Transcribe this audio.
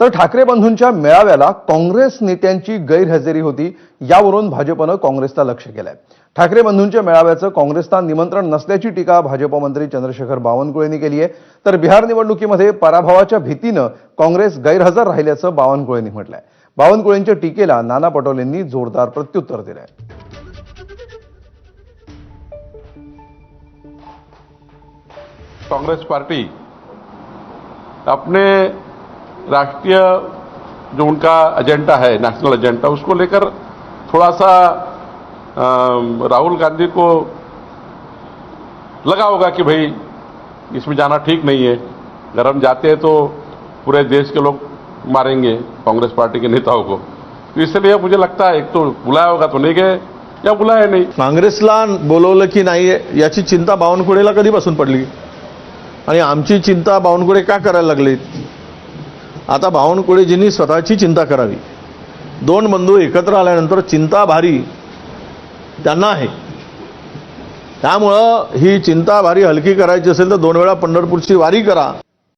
तर ठाकरे बंधूंच्या मेळाव्याला काँग्रेस नेत्यांची गैरहजेरी होती यावरून भाजपनं काँग्रेसला लक्ष केलंय. ठाकरे बंधूंच्या मेळाव्याचं काँग्रेसला निमंत्रण नसल्याची टीका भाजप मंत्री चंद्रशेखर बावनकुळेंनी केली आहे. तर बिहार निवडणुकीमध्ये पराभवाच्या भीतीनं काँग्रेस गैरहजर राहिल्याचं बावनकुळेंनी म्हटलंय. बावनकुळेंच्या टीकेला नाना पटोलेंनी जोरदार प्रत्युत्तर दिलंय. कांग्रेस पार्टी अपने राष्ट्रीय जो उनका एजेंडा है नेशनल एजेंडा उसको लेकर थोड़ा सा राहुल गांधी को लगा होगा कि भाई इसमें जाना ठीक नहीं है। अगर हम जाते हैं तो पूरे देश के लोग मारेंगे कांग्रेस पार्टी के नेताओं को। तो इसलिए मुझे लगता है एक तो बुलाया होगा तो नहीं गए या बुलाया नहीं। काँग्रेसला बोलवलं की नाही याची चिंता बावनकुळेला कधीपासून पडली? आणि आमची चिंता बावनकुळे का करायला लागली आता बावनकुळेजींनी स्वतःची चिंता करावी. दोन बंधू एकत्र आल्यानंतर चिंता भारी त्यांना आहे. त्यामुळं ही चिंता भारी हलकी करायची असेल तर दोन वेळा पंढरपूरची वारी करा.